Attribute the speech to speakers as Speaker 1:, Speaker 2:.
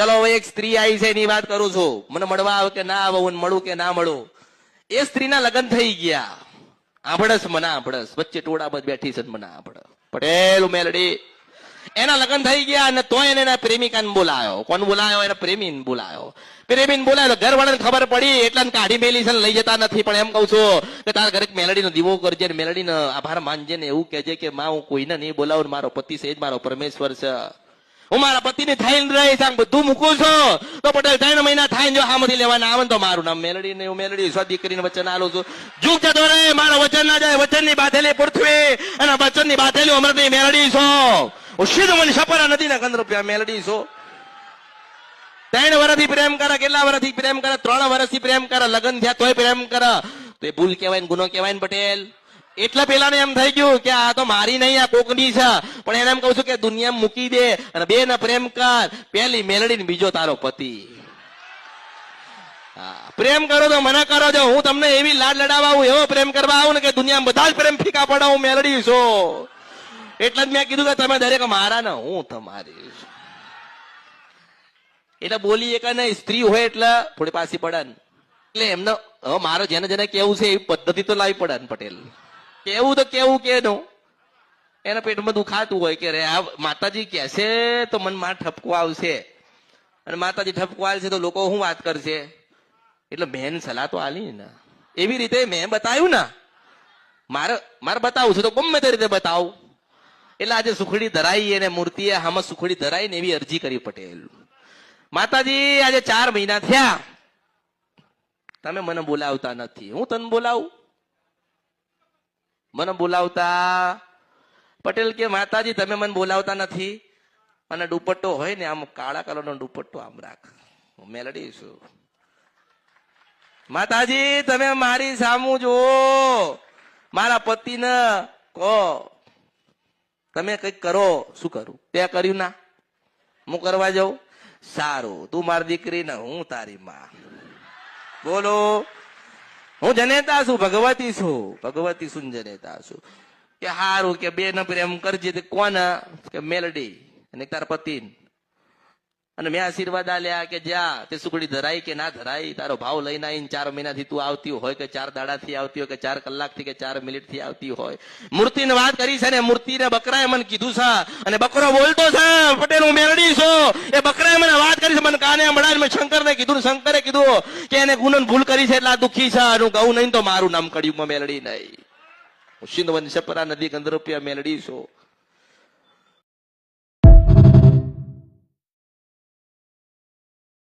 Speaker 1: ચલો હવે એક સ્ત્રી આવી છે, એની વાત કરું છું. મને મળવા આવે કે ના આવે મળું કે ના મળું. એ સ્ત્રીના લગ્ન થઈ ગયા. આંભળસ મના આંભળસ. વચ્ચે ટોળા બધ બેઠી છે ને મને આંભળ પટેલ મેલડી એના લગ્ન થઈ ગયા અને તો એને એના પ્રેમિકાને બોલાયો. કોણ બોલાયો? એના પ્રેમીને બોલાયો. પ્રેમીને બોલાયો ઘર વાળાને ખબર પડી. એટલે ને કાઢી મેલી છે લઈ જતા નથી. પણ એમ કઉ છું કે તારા ઘરે મેલડીનો દીવો કરજે ને મેલડીનો આભાર માનજે ને એવું કહેજે કે, માં, હું કોઈને નહીં બોલાવું મારો પતિ છે જ મારો પરમેશ્વર છે. હું મારા પતિને થઈને રહી સાંગ બધું મૂકું છું. તો પટેલ ત્રણ મહિના થાય ને જો આમાંથી લેવાના આવે ને તો મારું નામ મેલડી ને હું મેલડી સ્વ દીકરીને વચન આલું છું. જુગ જતો રહે મારા વચન ના જાય, વચનની બાંધેલી પૃથ્વી અને વચનની બાંધેલી અમૃતની મેલડી છો. હું સીધું મને સપરા નદીના કંદ રૂપિયા મેલડી છો. ત્રણ વર્ષથી પ્રેમ કરે, કેટલા વર્ષથી પ્રેમ કરે? ત્રણ વર્ષથી પ્રેમ કરે, લગ્ન થયા તોય પ્રેમ કરે. તો એ ભૂલ કહેવાય ગુનો કહેવાય ને પટેલ. એટલે પેલાને એમ થઈ ગયું કે આ તો મારી નહીં, આ કોકની છે. પણ એને એમ કહું છું કે દુનિયા મૂકી દે અને બે ને પ્રેમ કર. પેલી મેલડી બીજો તારો પતિ. પ્રેમ કરો તો મને કરો છો. હું તમને એવી લાડ લડાવવા આવું, એવો પ્રેમ કરવા આવું ને કે દુનિયામાં બધા જ પ્રેમ ફીકા પડાવું મેલડી છો. એટલે જ મેં કીધું કે તમે દરેક મારા ને હું તમારી એટલે બોલી એક નહીં, સ્ત્રી હોય એટલે થોડી પાછી પડે એટલે એમને મારો જેને જેને કેવું છે એવી પદ્ધતિ તો લાવી પડે પટેલ. કેવું તો કેવું કે નું એના પેટમાં દુખાતું હોય કે રે, આ માતાજી કહેશે તો મનમાં ઠપકો આવશે. અને માતાજી ઠપકો આવશે તો લોકો શું વાત કરશે? એટલે બેન સલાહ તો આલી ને. એવી રીતે મેં બતાવ્યું ને. મારે મારે બતાવું છું તો ગમે તે રીતે બતાવું. એટલે આજે સુખડી ધરાઈ અને મૂર્તિએ આમાં સુખડી ધરાઈ ને એવી અરજી કરી પટેલ. માતાજી, આજે ચાર મહિના થયા. તમે મને બોલાવતા નથી. હું તને બોલાવું? મને બોલાવતા. પટેલ કે, માતાજી, તમે મને બોલાવતા નથી. અને દુપટ્ટો હોય ને, આમ કાળા કલરનો દુપટ્ટો આમ રાખ. હું મેલડી છું. માતાજી, તમે મારી સામું જુઓ. મારા પતિને કહો. તમે કંઈક કરો. શું કરું? તે કર્યું ના. હું કરવા જાઉં. સારું, તું મારી દીકરી ને હું તારી માં. બોલો. હું જનેતા છું, ભગવતી છું. ભગવતી છું જનેતા છું. કે હારું કે બે ને પ્રેમ કરજે કોને? કે મેલડી અને તાર પતિ અને મેં આશીર્વાદ આલ્યા કે જ્યાં તે સુગડી ધરાય કે ના ધરાય? તારો ભાવ લઈને આવીને ચાર મહિનાથી તું આવતી હોય કે ચાર દાડાથી આવતી હોય કે ચાર કલાકથી કે ચાર મિનિટથી આવતી હોય? મૂર્તિને વાત કરી છે ને, મૂર્તિને બકરાએ મને કીધું છે. અને બકરો બોલતો છે પટેલ હું મેળડી છું. એ બકરાએ મને વાત કરી છે, મને કાને હમણાં મેં શંકરને કીધું શંકરે કીધું કે એને ગુનન ભૂલ કરી છે એટલે દુઃખી છે હું કહું નહીં તો મારું નામ કડિયુગમાં મેળડી નહીં. હું સિંધવન સપરા નદી કંદરૂપિયા મેળડી છું.